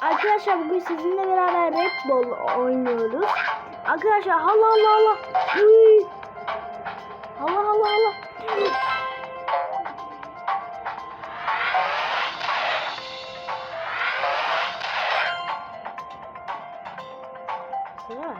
Arkadaşlar bugün sizinle beraber Red Bull oynuyoruz. Arkadaşlar Allah Allah Allah. Uy. Allah Allah Allah. Güzel.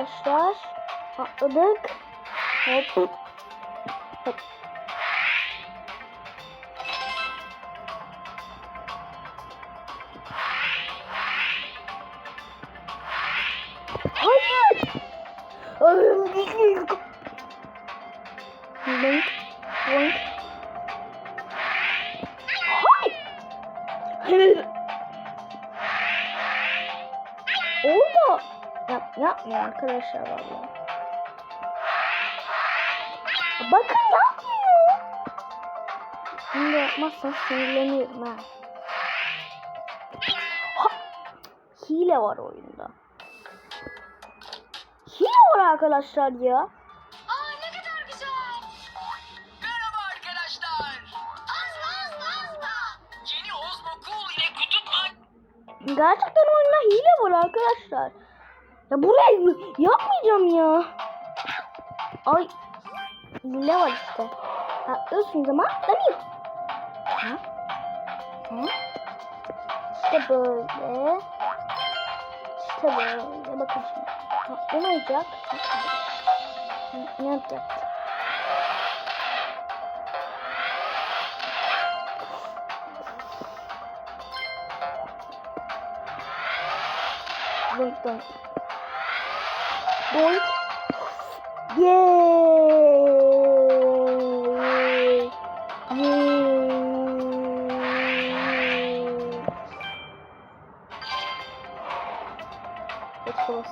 Arkadaşlar atladık. Hop. Hop. Hayır. Değil. Link. Link. Hayır. Hayır. Yapmıyor arkadaşlar vallahi. Bakın yapmıyor. Şimdi yapmazsan sinirleniyorum ha. ha. Hile var oyunda. Hile var arkadaşlar ya. Aa ne kadar güzel. Merhaba arkadaşlar. Azma azma azma. Yeni Ozmo Cool ile kutup ay- Gerçekten oyunda hile var arkadaşlar. Ya buraya yapmayacağım ya. Ay hile var işte. Atlıyorsun zaman atlamıyor. Ha? Ha? İşte böyle. İşte böyle. Bakın şimdi. Atlamayacak. Ne yapacak? Dunk dunk. Dunk. Yay! Yay!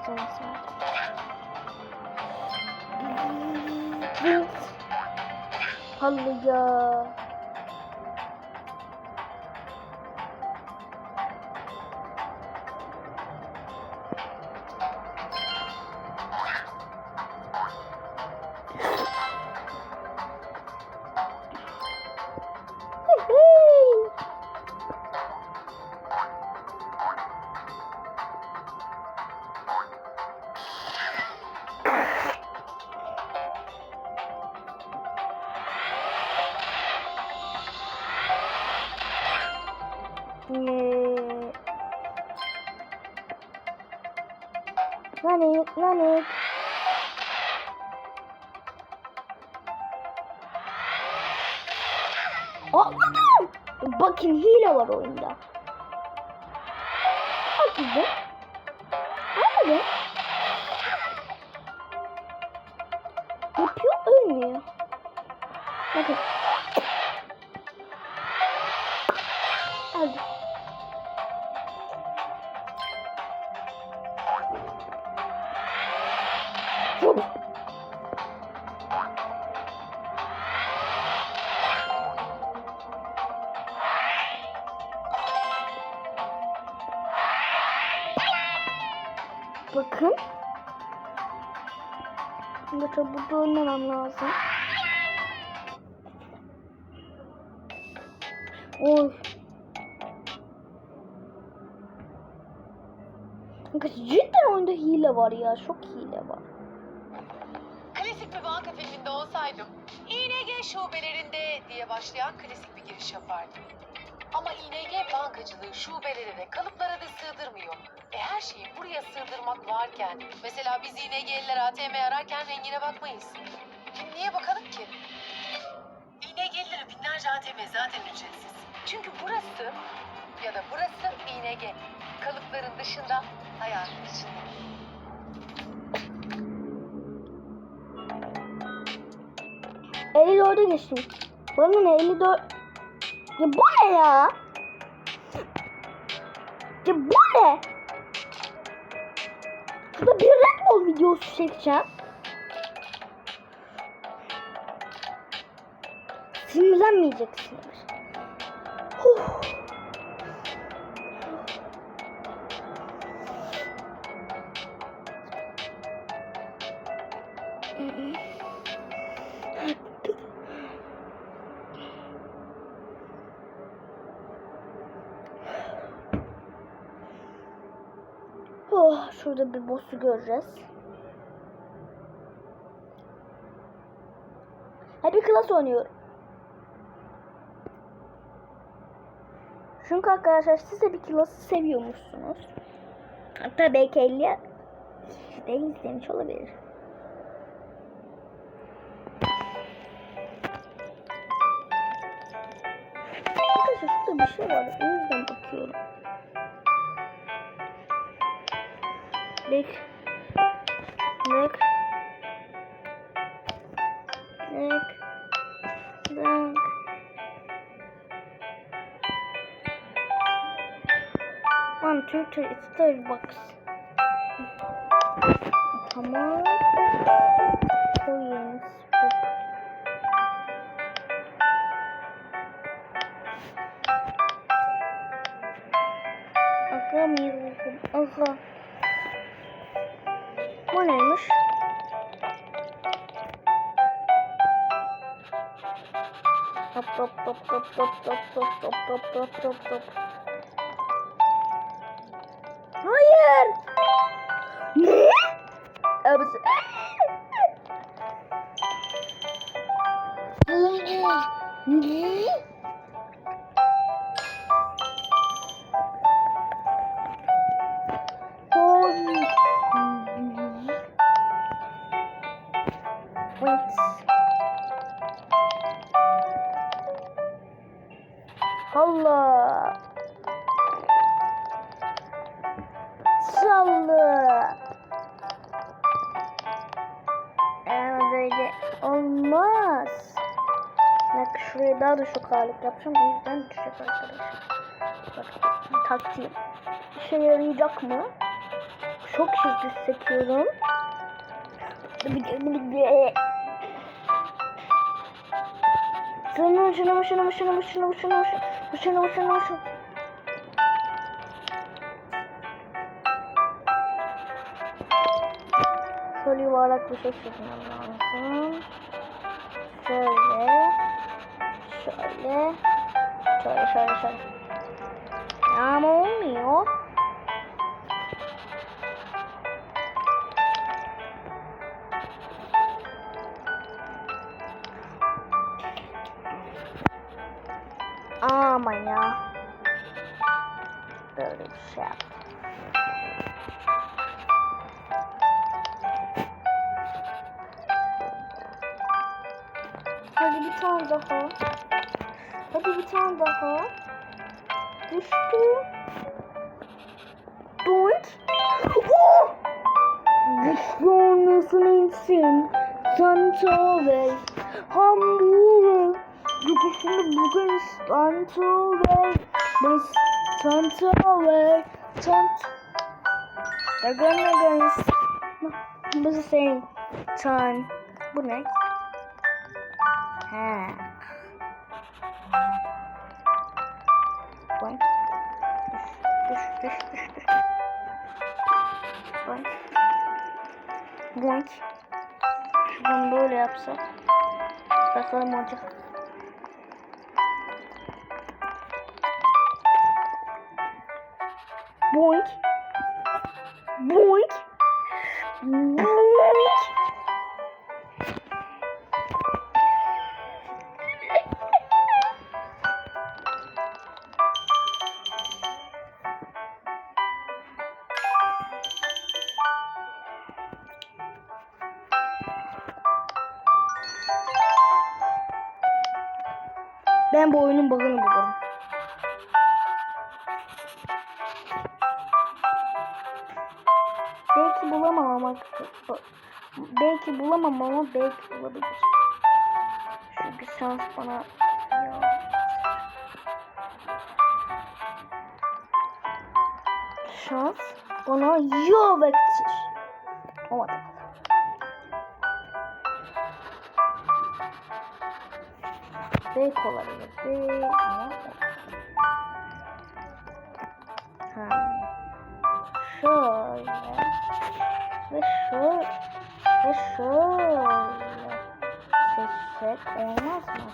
Stand inside. Dunk. Hallelujah. Eee, Nanik, nanik. Atladım. Bakın hile var oyunda. Atladım. Atladım. Bakın. Şimdi çabuk dönmem lazım. Oy. Kanka cidden oyunda hile var ya. Çok hile var. Klasik bir banka filminde olsaydım İNG şubelerinde diye başlayan klasik bir giriş yapardım. Ama İNG bankacılığı şubelere ve kalıplara da sığdırmıyor. E her şeyi buraya sığdırmak varken mesela biz İNG'liler ATM ararken rengine bakmayız. Şimdi niye bakalım ki? İNG'lilere binlerce ATM zaten ücretsiz. Çünkü burası ya da burası İNG. Kalıpların dışında, hayatın içinde. 54'e geçtim. Bana ne 54? Ya bu ne ya? Ya bu ne? Şurada bir Red Bull videosu çekeceğim. Sinirlenmeyeceksiniz. Şurada bir boss'u göreceğiz. Hadi klas oynuyorum. Çünkü arkadaşlar siz de bir klası seviyormuşsunuz. Hatta belki 50 de izlemiş olabilir. Arkadaşlar şurada bir şey var. O yüzden bakıyorum. Click. Click. Click. Click. One, two, three, it's third bucks. Tamam. Bu yeni spor. Bu neymiş? Top top top top top top top top top top top top. Hayır. Ne? Abisi. Şuraya daha düşük ağırlık yapacağım. O yüzden düşecek arkadaşlar. Bak taktiğim. İşe yarayacak mı? Çok şiddet sekiyorum. Şunu şunu şunu şunu şunu şunu şunu şunu şunu şunu Şöyle yuvarlak bir şey çizmem lazım. Şöyle. Şöyle. Şöyle şöyle şöyle. Ama olmuyor. Aman ya. Böyle bir şey yaptım. Hadi bir tane daha. Düştü bir tane daha. Düştü. Dört. Oh! Düştü olmasın için. Santovel. Hamburger. Dokusunu bugün Santovel. Bas Santovel. Sant. They're gonna go. What's the same time? Bu ne? Ha. Düş, düş, düş, düş, düş. Boink. Boink. Şuradan böyle yapsak. Bakalım olacak. Boink. Boink. Boink. Ben bu oyunun bug'ını bulurum. Belki bulamam ama belki bulamam ama belki bulabilir. Çünkü şans bana. Şans bana yavettir. Olmadı. Belki olabilirdi ama ha. Şöyle ve şöyle ve şöyle döksek olmaz mı?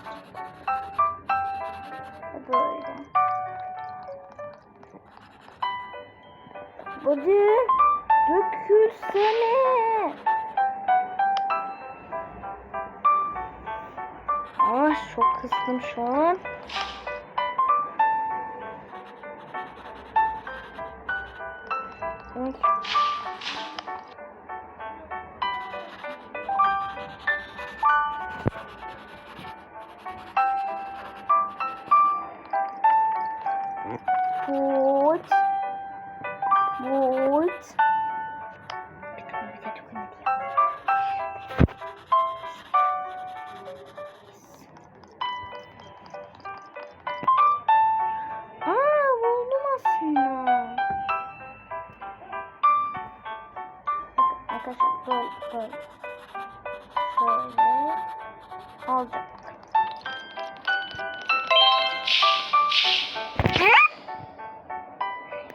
Böyle. Hadi dökülsene. yavaş çok kızdım şu an. Oy. Aldım.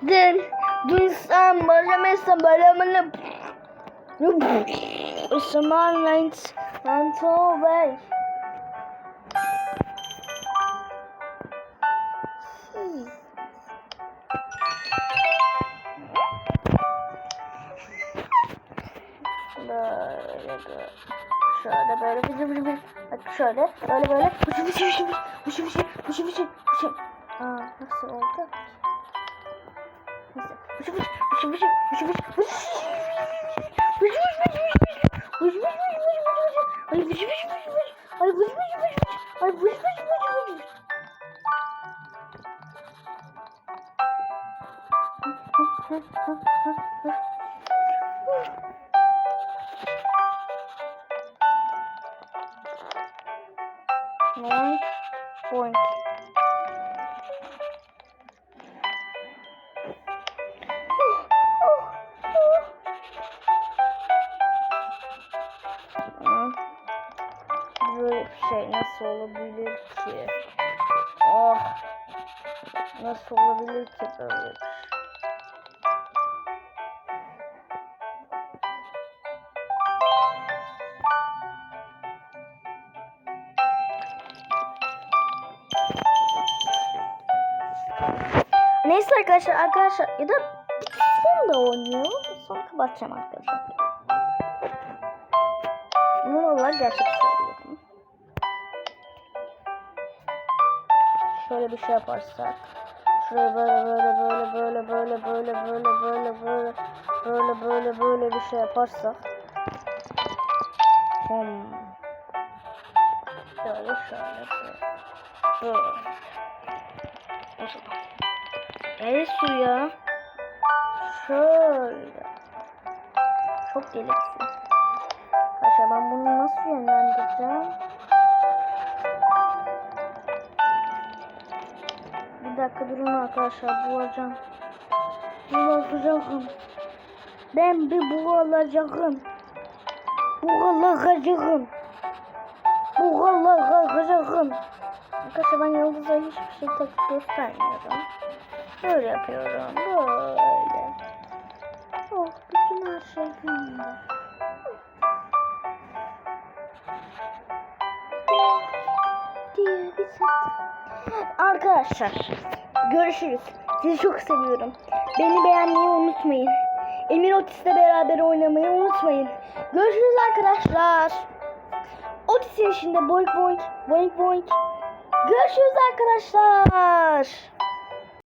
Dün, dün sen böyle mesela böyle böyle Saman lines and. Böyle böyle. Şöyle böyle bıcı bıcı bıcı. Bak şöyle böyle böyle. Bıcı bıcı bıcı bıcı bıcı bıcı bıcı bıcı. Aa nasıl oldu? Neyse. Bıcı bıcı bıcı bıcı bıcı bıcı bıcı. Bıcı bıcı bıcı bıcı bıcı. Bıcı bıcı bıcı bıcı bıcı. Ay bıcı bıcı bıcı bıcı. Ay bıcı bıcı bıcı bıcı. Ay bıcı bıcı bıcı bıcı. Hı hı hı hı hı. Şey nasıl olabilir ki? Oh. Nasıl olabilir ki böyle bir şey? Neyse arkadaşlar arkadaşlar ya da son da oynuyor. Sonra kapatacağım arkadaşlar. Bunu vallahi gerçek söylüyorum. Şöyle bir şey yaparsak. Şuraya böyle böyle böyle böyle böyle böyle böyle böyle böyle böyle böyle böyle bir şey yaparsak. Hmm. Şöyle şöyle şöyle. Böyle. O. Nereye su ya? Şöyle. Çok gereksiz. Arkadaşlar ben bunu nasıl yönlendireceğim? Bir dakika durun arkadaşlar bulacağım. Bulacağım. Ben bir bulacağım. Bulacağım. Bulacağım. Arkadaşlar ben yıldıza hiçbir şey tek göstermiyorum. Böyle yapıyorum. Böyle. Oh, bütün her şey günde. Diye. Arkadaşlar görüşürüz. Sizi çok seviyorum. Beni beğenmeyi unutmayın. Emir Otis'le beraber oynamayı unutmayın. Görüşürüz arkadaşlar. Otis'in içinde boink boink boink boink. Görüşürüz arkadaşlar.